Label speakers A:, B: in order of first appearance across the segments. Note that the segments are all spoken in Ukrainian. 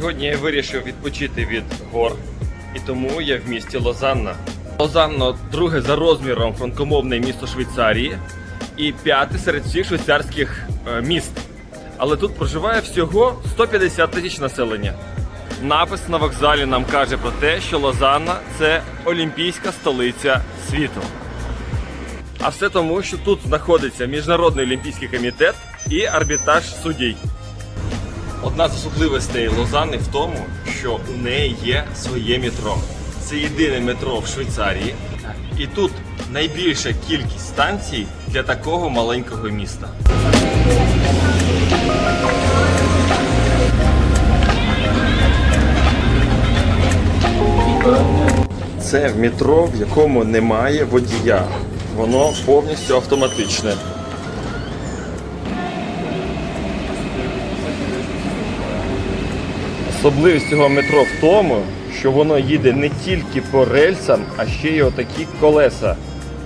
A: Сьогодні я вирішив відпочити від гор, і тому я в місті Лозанна. Лозанно друге за розміром франкомовне місто Швейцарії і п'яте серед всіх швейцарських е, міст. Але тут проживає всього 150 тисяч населення. Напис на вокзалі нам каже про те, що Лозанна це олімпійська столиця світу. А все тому, що тут знаходиться Міжнародний олімпійський комітет і арбітаж суддів. Одна з особливостей Лозани в тому, що у неї є своє метро. Це єдине метро в Швейцарії, і тут найбільша кількість станцій для такого маленького міста. Це метро, в якому немає водія. Воно повністю автоматичне. Особливість цього метро в тому, що воно їде не тільки по рельсам, а ще й отакі колеса,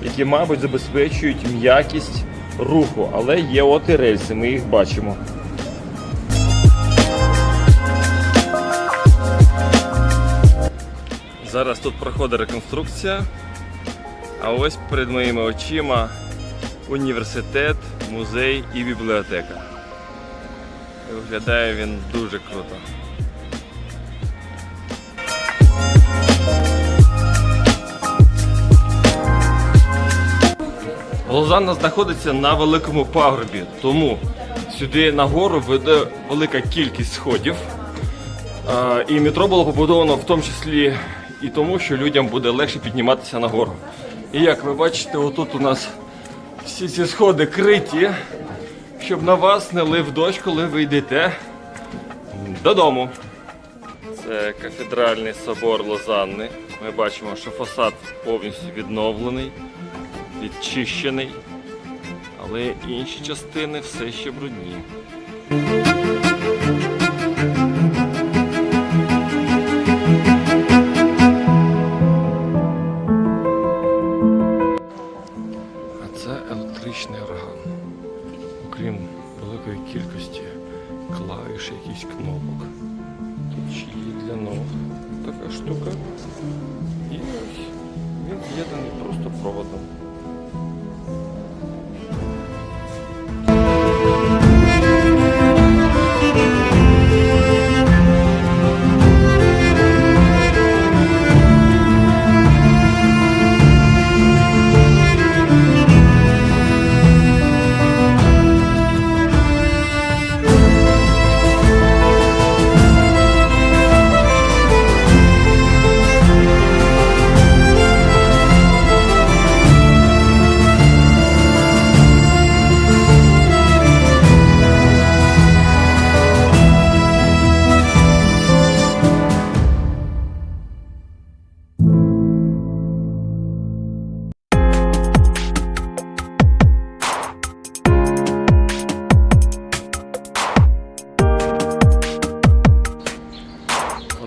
A: які, мабуть, забезпечують м'якість руху. Але є от і рельси, ми їх бачимо. Зараз тут проходить реконструкція, а ось перед моїми очима університет, музей і бібліотека. Виглядає він дуже круто. Лозанна знаходиться на великому пагорбі, тому сюди нагору веде велика кількість сходів. Е, І метро було побудовано в тому числі і тому, що людям буде легше підніматися нагору. І як ви бачите, отут у нас всі ці сходи криті, щоб на вас не лив дощ, коли ви йдете додому. Це кафедральний собор Лозанни. Ми бачимо, що фасад повністю відновлений, відчищений, але інші частини все ще брудні. А це електричний орган. Окрім великої кількості клавіш, якихось кнопок. Тут для ног така штука. І він з'єднаний просто проводом.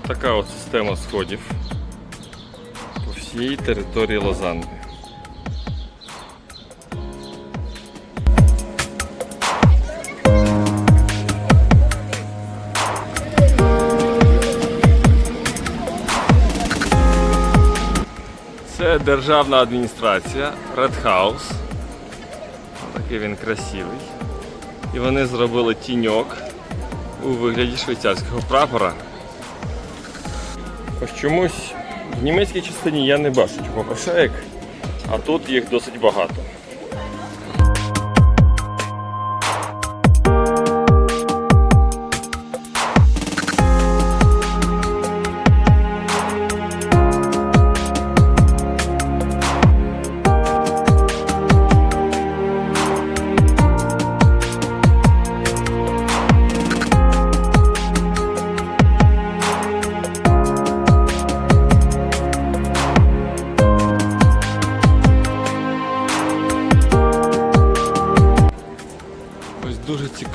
A: Отака от система сходів по всій території Лозанни. Це державна адміністрація Red House. Такий він красивий. І вони зробили тіньок у вигляді швейцарського прапора. Ось чомусь в німецькій частині я не бачу прошаєк, а тут їх досить багато.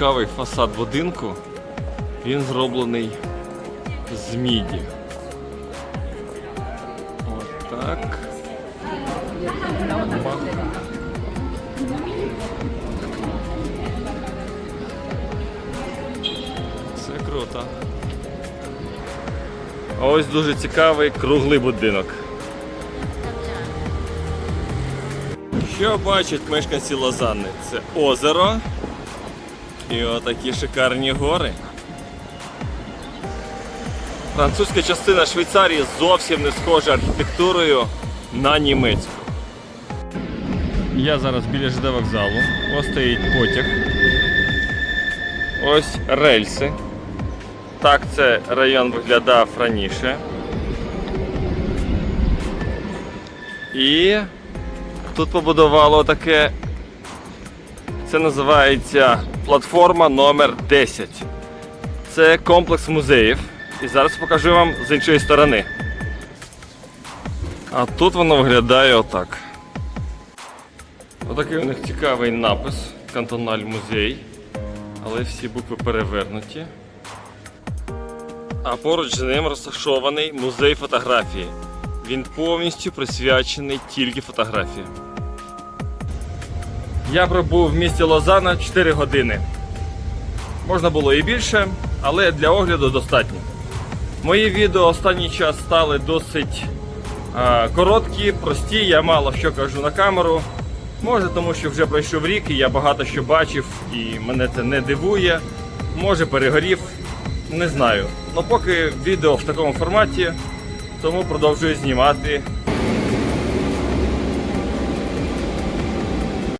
A: Цікавий фасад будинку. Він зроблений з міді. Отак. Це круто. А ось дуже цікавий круглий будинок. Що бачать мешканці Лозанни? Це озеро і отакі шикарні гори. Французька частина Швейцарії зовсім не схожа архітектурою на німецьку. Я зараз біля ЖД вокзалу. Ось стоїть потяг. Ось рельси. Так це район виглядав раніше. І тут побудувало таке. Це називається платформа номер 10. Це комплекс музеїв. І зараз покажу вам з іншої сторони. А тут воно виглядає отак. Отакий у них цікавий напис Кантональ музей. Але всі букви перевернуті. А поруч з ним розташований музей фотографії. Він повністю присвячений тільки фотографії. Я пробув в місті Лозана 4 години. Можна було і більше, але для огляду достатньо. Мої відео останній час стали досить а, короткі, прості, я мало що кажу на камеру. Може, тому що вже пройшов рік і я багато що бачив і мене це не дивує. Може перегорів, не знаю. Ну поки відео в такому форматі, тому продовжую знімати